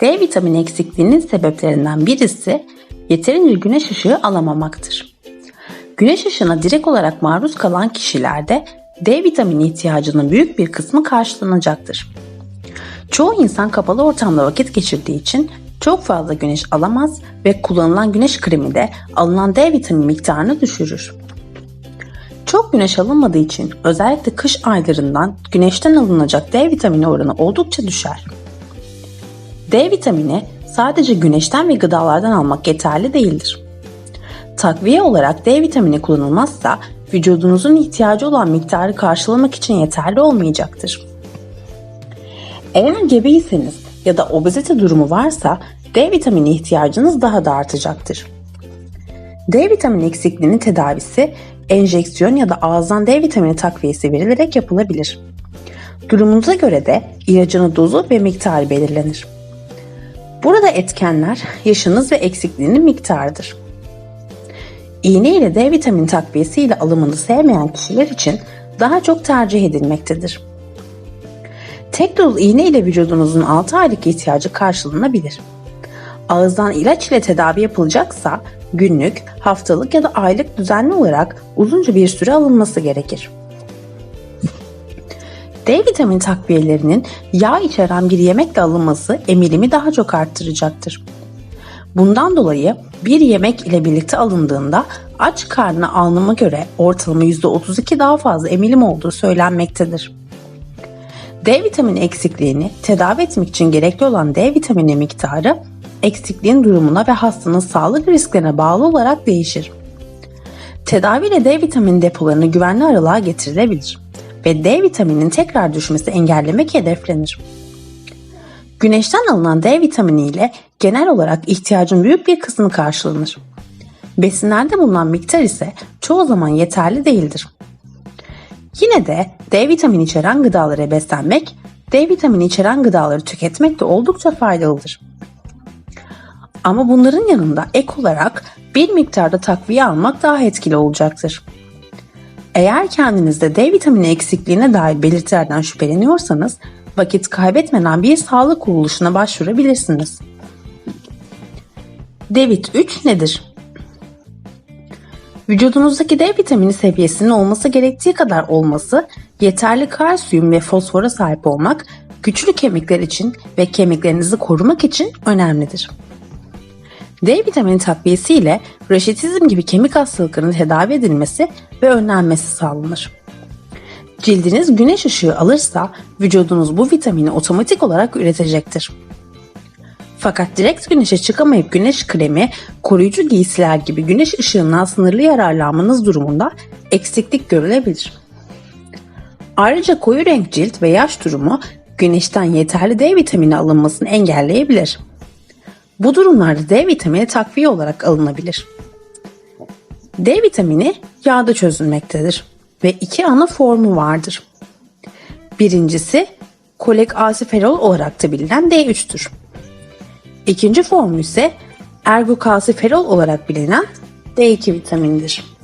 D vitamini eksikliğinin sebeplerinden birisi yeterince güneş ışığı alamamaktır. Güneş ışığına direkt olarak maruz kalan kişilerde D vitamini ihtiyacının büyük bir kısmı karşılanacaktır. Çoğu insan kapalı ortamda vakit geçirdiği için çok fazla güneş alamaz ve kullanılan güneş kremi de alınan D vitamini miktarını düşürür. Çok güneş alınmadığı için özellikle kış aylarından güneşten alınacak D vitamini oranı oldukça düşer. D vitamini sadece güneşten ve gıdalardan almak yeterli değildir. Takviye olarak D vitamini kullanılmazsa vücudunuzun ihtiyacı olan miktarı karşılamak için yeterli olmayacaktır. Eğer gebeyseniz ya da obezite durumu varsa D vitamini ihtiyacınız daha da artacaktır. D vitamini eksikliğinin tedavisi enjeksiyon ya da ağızdan D vitamini takviyesi verilerek yapılabilir. Durumunuza göre de ilacının dozu ve miktarı belirlenir. Burada etkenler yaşınız ve eksikliğinin miktarıdır. İğne ile D vitamini takviyesi ile alımını sevmeyen kişiler için daha çok tercih edilmektedir. Tek doz iğne ile vücudunuzun 6 aylık ihtiyacı karşılanabilir. Ağızdan ilaç ile tedavi yapılacaksa günlük, haftalık ya da aylık düzenli olarak uzunca bir süre alınması gerekir. D vitamini takviyelerinin yağ içeren bir yemekle alınması emilimi daha çok arttıracaktır. Bundan dolayı bir yemek ile birlikte alındığında aç karnına alınıma göre ortalama %32 daha fazla emilim olduğu söylenmektedir. D vitamini eksikliğini tedavi etmek için gerekli olan D vitamini miktarı eksikliğin durumuna ve hastanın sağlık risklerine bağlı olarak değişir. Tedaviyle D vitamini depolarını güvenli aralığa getirilebilir ve D vitamininin tekrar düşmesi engellemek hedeflenir. Güneşten alınan D vitamini ile genel olarak ihtiyacın büyük bir kısmı karşılanır. Besinlerde bulunan miktar ise çoğu zaman yeterli değildir. Yine de D vitamini içeren gıdalara beslenmek, D vitamini içeren gıdaları tüketmek de oldukça faydalıdır. Ama bunların yanında ek olarak bir miktarda takviye almak daha etkili olacaktır. Eğer kendinizde D vitamini eksikliğine dair belirtilerden şüpheleniyorsanız vakit kaybetmeden bir sağlık kuruluşuna başvurabilirsiniz. Devit 3 nedir? Vücudunuzdaki D vitamini seviyesinin olması gerektiği kadar olması, yeterli kalsiyum ve fosfora sahip olmak, güçlü kemikler için ve kemiklerinizi korumak için önemlidir. D vitamini takviyesi ile raşitizm gibi kemik hastalıklarının tedavi edilmesi ve önlenmesi sağlanır. Cildiniz güneş ışığı alırsa vücudunuz bu vitamini otomatik olarak üretecektir. Fakat direkt güneşe çıkamayıp güneş kremi, koruyucu giysiler gibi güneş ışığından sınırlı yararlanmanız durumunda eksiklik görülebilir. Ayrıca koyu renk cilt ve yaş durumu güneşten yeterli D vitamini alınmasını engelleyebilir. Bu durumlarda D vitamini takviye olarak alınabilir. D vitamini yağda çözülmektedir ve iki ana formu vardır. Birincisi kolek asiferol olarak da bilinen D3'tür. İkinci formu ise ergokalsiferol olarak bilinen D2 vitamindir.